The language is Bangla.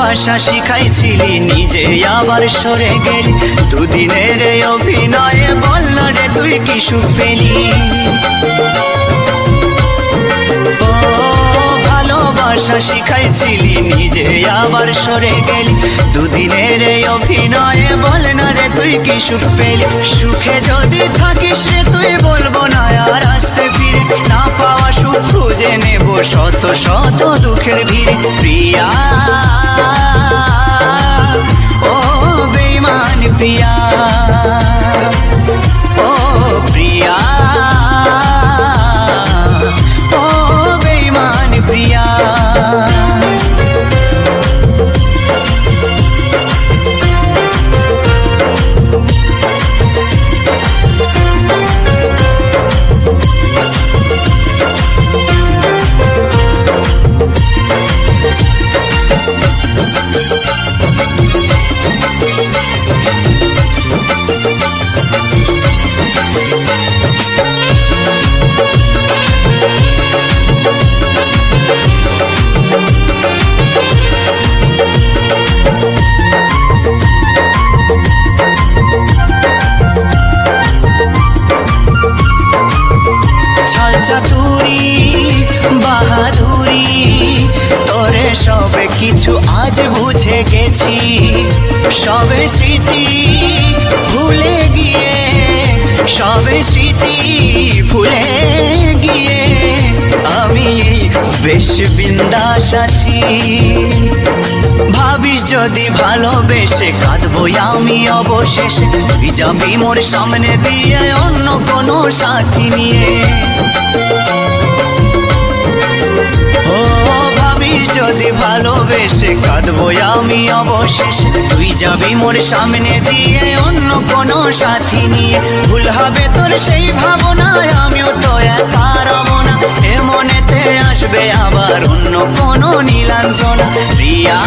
ভালোবাসা শিখাইছিলি, নিজে আবার সরে গেলি। দুদিনের অভিনয়ে বল না রে তুই কি সুখ পেলি? ভালোবাসা শিখাইছিলি, নিজে আবার সরে গেলি। দুদিনের অভিনয়ে বল না রে তুই কি সুখ পেলি? সুখে যদি থাকিস রে, তুই বলব না, আর আসতে ফিরে না পাওয়া সুখ খুঁজে নেব। শত শত দুঃখের ভিড়ে, প্রিয়া। पिया বাহাদুরি, তোরে সবে কিছু আজ বুঝে গেছি। সবে স্মৃতি ভুলে গিয়ে, সবে স্মৃতি ভুলে গিয়ে আমি বেশ বিন্দাস আছি। ভাবিস যদি ভালোবেসে কাঁদবো আমি অবশেষে। যাবি মোর সামনে দিয়ে অন্য কোনো সাথী নিয়ে। যদি ভালোবেসে কাঁদবো আমি অবশেষে। তুই যাবি মোর সামনে দিয়ে অন্য কোনো সাথী নিয়ে। ভুল হবে তোর সেই ভাবনায় আমিও তো একা রব না। আসবে আবার অন্য কোনো নীলাঞ্জন। প্রিয়া